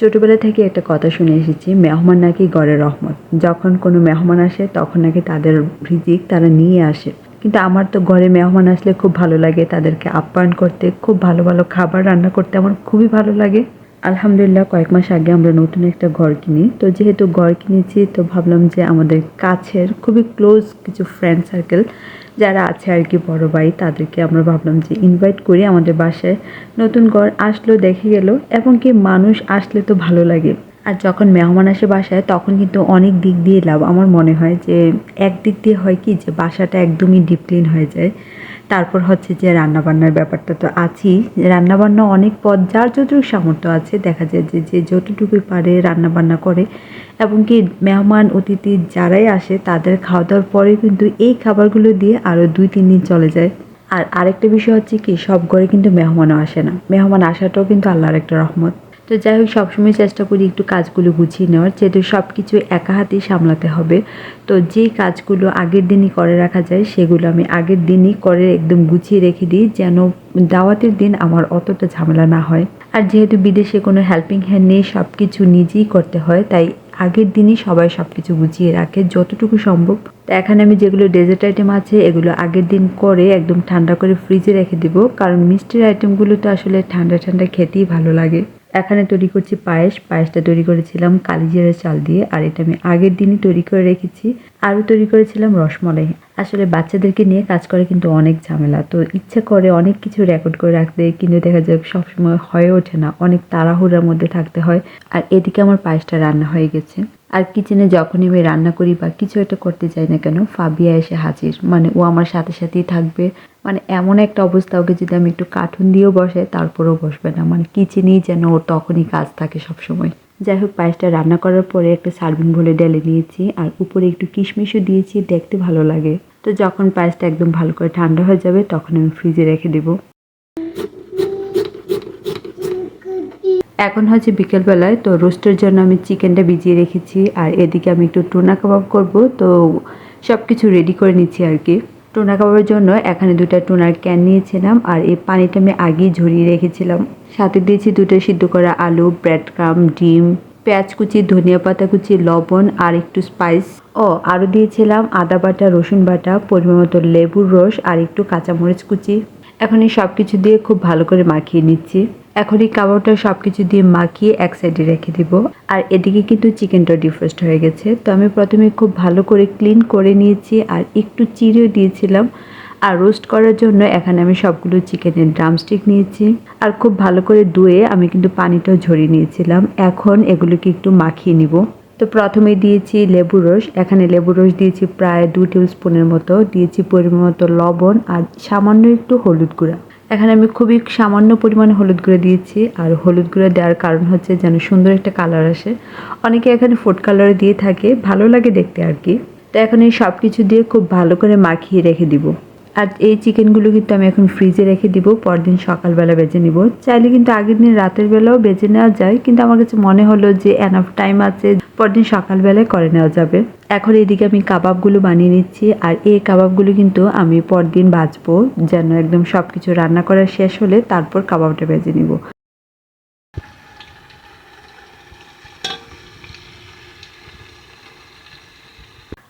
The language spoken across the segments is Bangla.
ছোটবেলা থেকে একটা কথা শুনে এসেছি, মেহমান নাকি গড়ে রহমত। যখন কোনো মেহমান আসে, তখন নাকি তাদের রিজিক তারা নিয়ে আসে। কিন্তু আমার তো ঘরে মেহমান আসলে খুব ভালো লাগে, তাদেরকে আপ্যায়ন করতে, খুব ভালো ভালো খাবার রান্না করতে আমার খুবই ভালো লাগে। আলহামদুলিল্লাহ, কয়েক মাস আগে আমরা নতুন একটা ঘর কিনি। তো যেহেতু ঘর কিনেছি, তো ভাবলাম যে আমাদের কাছের খুবই ক্লোজ কিছু ফ্রেন্ড সার্কেল যারা আছে আর কি, বড় ভাই, তাদেরকে আমরা ভাবলাম যে ইনভাইট করি আমাদের বাসায়। নতুন ঘর আসলো, দেখে গেল, এবং কি মানুষ আসলে তো ভালো লাগে। আর যখন মেহমান আসে বাসায়, তখন কিন্তু অনেক দিক দিয়ে লাভ। আমার মনে হয় যে, এক দিক দিয়ে হয় কি, যে বাসাটা একদমই ডিপ ক্লিন হয়ে যায়। তারপর হচ্ছে যে রান্নাবান্নার ব্যাপারটা তো আছেই। রান্নাবান্না অনেক পদ যার যতটুকু সামর্থ্য আছে, দেখা যায় যে যে যতটুকুই পারে রান্নাবান্না করে। এবং কি মেহমান অতিথি যারাই আসে, তাদের খাওয়া দাওয়ার পরে কিন্তু এই খাবারগুলো দিয়ে আরও দুই, তিন দিন চলে যায়। আর আরেকটা বিষয় হচ্ছে কি, সব ঘরে কিন্তু মেহমানও আসে না। মেহমান আসাটাও কিন্তু আল্লাহর একটা রহমত। তো যাই হোক, সবসময় চেষ্টা করি একটু কাজগুলো গুছিয়ে নেওয়ার। যেহেতু সব কিছু একা হাতেই সামলাতে হবে, তো যেই কাজগুলো আগের দিনই করে রাখা যায়, সেগুলো আমি আগের দিনই করে একদম গুছিয়ে রেখে দিই, যেন দাওয়াতের দিন আমার অতটা ঝামেলা না হয়। আর যেহেতু বিদেশে কোনো হেল্পিং হ্যান্ড নেই সব কিছু নিজেই করতে হয়, তাই আগের দিনই সবাই সব কিছু গুছিয়ে রাখে যতটুকু সম্ভব। তো এখানে আমি যেগুলো ডেজার্ট আইটেম আছে, এগুলো আগের দিন করে একদম ঠান্ডা করে ফ্রিজে রেখে দিব, কারণ মিষ্টির আইটেমগুলো তো আসলে ঠান্ডা ঠান্ডা খেতেই ভালো লাগে। এখানে তৈরি করছি পায়েস। পায়েসটা তৈরি করেছিলাম কালিজিরা চাল দিয়ে, আর এটা আমি আগের দিনই তৈরি করে রেখেছি। আরও তৈরি করেছিলাম রসমলাই। আসলে বাচ্চাদেরকে নিয়ে কাজ করে কিন্তু অনেক ঝামেলা। তো ইচ্ছে করে অনেক কিছু রেকর্ড করে রাখতে, কিন্তু দেখা যায় সবসময় হয়ে ওঠে না। অনেক তাড়াহুড়ার মধ্যে থাকতে হয়। আর এদিকে আমার পায়েসটা রান্না হয়ে গেছে। আর কিচেনে যখনই আমি রান্না করি বা কিছু একটা করতে চাই না কেন, ফাবিয়া এসে হাজির। মানে ও আমার সাথে সাথেই থাকবে। মানে এমন একটা অবস্থা ওকে যদি আমি একটু কার্টুন দিয়েও বসে তারপরেও বসবে না। মানে কিচেনেই যেন ওর তখনই কাজ থাকে সবসময়। যাই হোক, পায়েসটা রান্না করার পরে একটা সার্ভিং বলে ডেলে নিয়েছি। আর উপরে একটু কিশমিশও দিয়েছি, দেখতে ভালো লাগে। তো যখন পায়েসটা একদম ভালো করে ঠান্ডা হয়ে যাবে, তখন আমি ফ্রিজে রেখে দেবো। এখন হচ্ছে বিকেলবেলায়, তো রোস্টের জন্য আমি চিকেনটা ভিজিয়ে রেখেছি, আর এদিকে আমি একটু টুনা কাবাব করব, তো সব কিছু রেডি করে নিচ্ছি আর কি। টুনা কাবাবের জন্য এখানে দুটো টুনার ক্যান নিয়েছিলাম, আর এই পানিটা আমি আগেই ঝরিয়ে রেখেছিলাম। সাথে দিয়েছি দুটো সিদ্ধ করা আলু ব্রেড ক্রাম ডিম, পেঁয়াজ কুচি, ধনিয়া পাতা কুচি, লবণ, আর একটু স্পাইস ও আরও দিয়েছিলাম আদা বাটা, রসুন বাটা, পরিমাণ মতো লেবুর রস, আর একটু কাঁচামরিচ কুচি। এখন এই সব কিছু দিয়ে খুব ভালো করে মাখিয়ে নিচ্ছি। এখন এই কাবাবটা সব কিছু দিয়ে মাখিয়ে এক সাইডে রেখে দিব। আর এদিকে কিন্তু চিকেনটা ডিফ্রোস্ট হয়ে গেছে। তো আমি প্রথমে খুব ভালো করে ক্লিন করে নিয়েছি আর একটু চিড়েও দিয়েছিলাম। আর রোস্ট করার জন্য এখানে আমি সবগুলো চিকেনের ড্রামস্টিক নিয়েছি। আর খুব ভালো করে ধুয়ে আমি কিন্তু পানিটাও ঝরিয়ে নিয়েছিলাম। এখন এগুলোকে একটু মাখিয়ে নিব। তো প্রথমে দিয়েছি লেবু রস। এখানে লেবু রস দিয়েছি প্রায় দু টেবিল স্পুনের মতো। দিয়েছি পরিমাণ মতো লবণ আর সামান্য একটু হলুদ গুঁড়া। এখানে আমি খুবই সামান্য পরিমাণে হলুদ গুঁড়ো দিয়েছি। আর হলুদ গুঁড়ো দেওয়ার কারণ হচ্ছে যেন সুন্দর একটা কালার আসে। অনেকে এখানে ফুড কালারে দিয়ে থাকে। ভালো লাগে দেখতে আর কি। তো এখন এই সব কিছু দিয়ে খুব ভালো করে মাখিয়ে রেখে দিব। আর এই চিকেনগুলো কিন্তু আমি এখন ফ্রিজে রেখে দিব, পরদিন সকালবেলা বেজে নিব। চাইলে কিন্তু আগের দিন রাতের বেলাও বেজে নেওয়া যায়, কিন্তু আমার কাছে মনে হলো যে এনাফ টাইম আছে, পরদিন সকালবেলায় করে নেওয়া যাবে। এখন এদিকে আমি কাবাবগুলো বানিয়ে নিচ্ছি, আর এই কাবাবগুলো কিন্তু আমি পরদিন বাঁচবো যেন একদম সব কিছু রান্না করা শেষ হলে তারপর কাবাবটা বেজে নিব।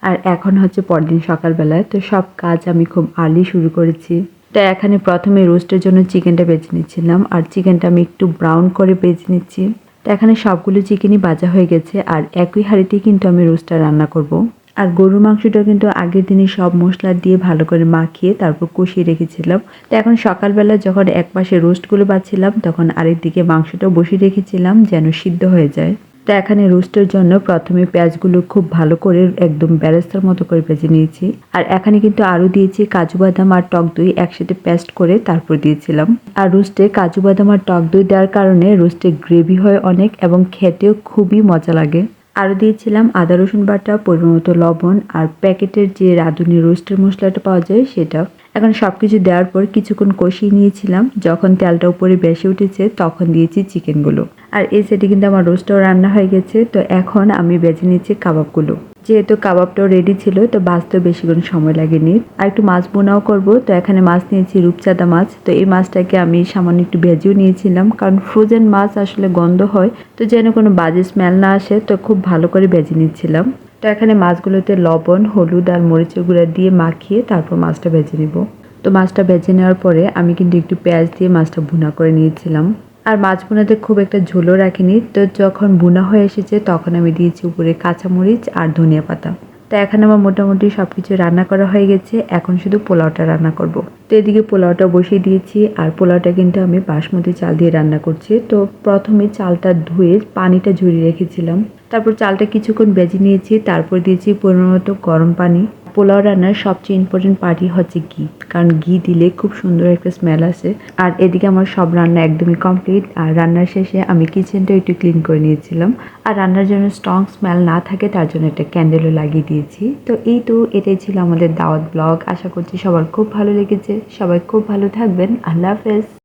আর এখন হচ্ছে পরদিন সকালবেলায় তো সব কাজ আমি খুব আর্লি শুরু করেছি। তো এখানে প্রথমে রোস্টের জন্য চিকেনটা বেছে নিচ্ছিলাম, আর চিকেনটা আমি একটু ব্রাউন করে বেছে নিচ্ছি। তো এখানে সবগুলো চিকেনই বাজা হয়ে গেছে, আর একই হাঁড়িতেই কিন্তু আমি রোস্টটা রান্না করব। আর গরুর মাংসটা কিন্তু আগের দিনই সব মশলা দিয়ে ভালো করে মাখিয়ে তারপর কষিয়ে রেখেছিলাম। তো এখন সকালবেলা যখন এক পাশে রোস্টগুলো বাচ্ছিলাম তখন আরেক দিকে মাংসটাও বসিয়ে রেখেছিলাম যেন সিদ্ধ হয়ে যায়। তো এখানে রোস্টের জন্য প্রথমে পেঁয়াজগুলো খুব ভালো করে একদম ব্যারেস্তার মতো করে ভেজে নিয়েছি। আর এখানে কিন্তু আরও দিয়েছি কাজু বাদাম আর টক দই একসাথে পেস্ট করে তারপর দিয়েছিলাম। আর রোস্টে কাজু বাদাম আর টক দই দেওয়ার কারণে রোস্টে গ্রেভি হয় অনেক এবং খেতেও খুবই মজা লাগে। আরও দিয়েছিলাম আদা, রসুন বাটা পরিমাণ মতো লবণ আর প্যাকেটের যে রাঁধুনি রোস্টের মশলাটা পাওয়া যায় সেটা। এখন সব কিছু দেওয়ার পর কিছুক্ষণ কষিয়ে নিয়েছিলাম। যখন তেলটা উপরে বেশি উঠেছে তখন দিয়েছি চিকেনগুলো। আর এই সেটি কিন্তু আমার রোস্টও রান্না হয়ে গেছে। তো এখন আমি বেছে নিচ্ছি কাবাবগুলো। যেহেতু কাবাবটাও রেডি ছিল, তো ভাজতেও বেশিক্ষণ সময় লাগেনি। আর একটু মাছ বোনাও করব। তো এখানে মাছ নিয়েছি রূপচাঁদা মাছ। তো এই মাছটাকে আমি সামান্য একটু ভেজেও নিয়েছিলাম। কারণ ফ্রোজেন মাছ আসলে গন্ধ হয়, তো যেন কোনো বাজে স্মেল না আসে, তো খুব ভালো করে ভেজে নিচ্ছিলাম। তো এখানে মাছগুলোতে লবণ, হলুদ আর মরিচের গুঁড়া দিয়ে মাখিয়ে তারপর মাছটা ভেজে নেব। তো মাছটা ভেজে নেওয়ার পরে আমি কিন্তু একটু পেঁয়াজ দিয়ে মাছটা ভুনা করে নিয়েছিলাম। আর মাছ ভুনাতে খুব একটা ঝোলও রাখিনি। তো যখন বোনা হয়ে এসেছে, তখন আমি দিয়েছি উপরে কাঁচামরিচ আর ধনিয়া পাতা। তো এখন আমার মোটামুটি সব কিছু রান্না করা হয়ে গেছে। এখন শুধু পোলাওটা রান্না করব। তো এদিকে পোলাওটা বসিয়ে দিয়েছি আর পোলাওটা কিন্তু আমি বাসমতি চাল দিয়ে রান্না করছি। তো প্রথমে চালটা ধুয়ে পানিটা ঝরিয়ে রেখেছিলাম। তারপর চালটা কিছুক্ষণ বেজে নিয়েছি। তারপর দিয়েছি পরিমাণ মতো গরম পানি। পোলাও রান্নার সবচেয়ে ইম্পর্টেন্ট পার্টি হচ্ছে ঘি। কারণ ঘি দিলে খুব সুন্দর একটা স্মেল আসে। আর এদিকে আমার সব রান্না একদমই কমপ্লিট আর রান্নার শেষে আমি কিচেনটা একটু ক্লিন করে নিয়েছিলাম। আর রান্নার জন্য স্ট্রং স্মেল না থাকে, তার জন্য একটা ক্যান্ডেলও লাগিয়ে দিয়েছি। তো এই তো এটাই ছিল আমাদের দাওয়াত ব্লগ আশা করছি সবার খুব ভালো লেগেছে। সবাই খুব ভালো থাকবেন। আল্লাহ হাফেজ।